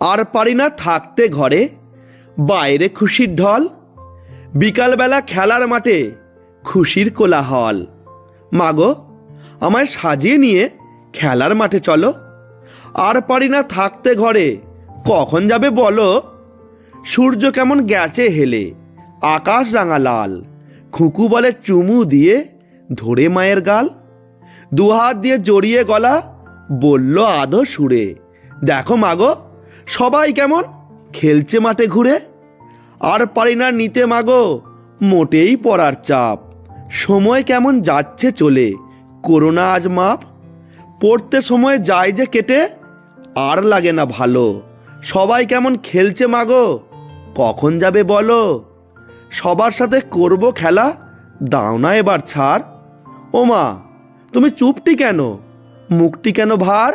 আর পারি না থাকতে ঘরে, বাইরে খুশির ঢল, বিকালবেলা খেলার মাঠে খুশির কোলাহল। মাগো, আমায় সাজিয়ে নিয়ে খেলার মাঠে চলো। আর পারি না থাকতে ঘরে, কখন যাবে বলো? সূর্য কেমন গেছে হেলে, আকাশ রাঙা লাল। খুকু বলে চুমু দিয়ে ধরে মায়ের গাল। দুহাত দিয়ে জড়িয়ে গলা, বলল আধো সুরে, দেখো মাগো সবাই কেমন? খেলছে মাঠে ঘুরে? আর পারি না নিতে মাগো, মোটেই পড়ার চাপ। সময় কেমন যাচ্ছে চলে, করোনা আজ মাপ? পড়তে সময় যায় যে কেটে, আর লাগে না ভালো। সবাই কেমন খেলছে মাগো, কখন যাবে বলো? সবার সাথে করব খেলা, দাও না এবার ছাড়। ও মা তুমি চুপটি কেন? মুখটি কেন ভার?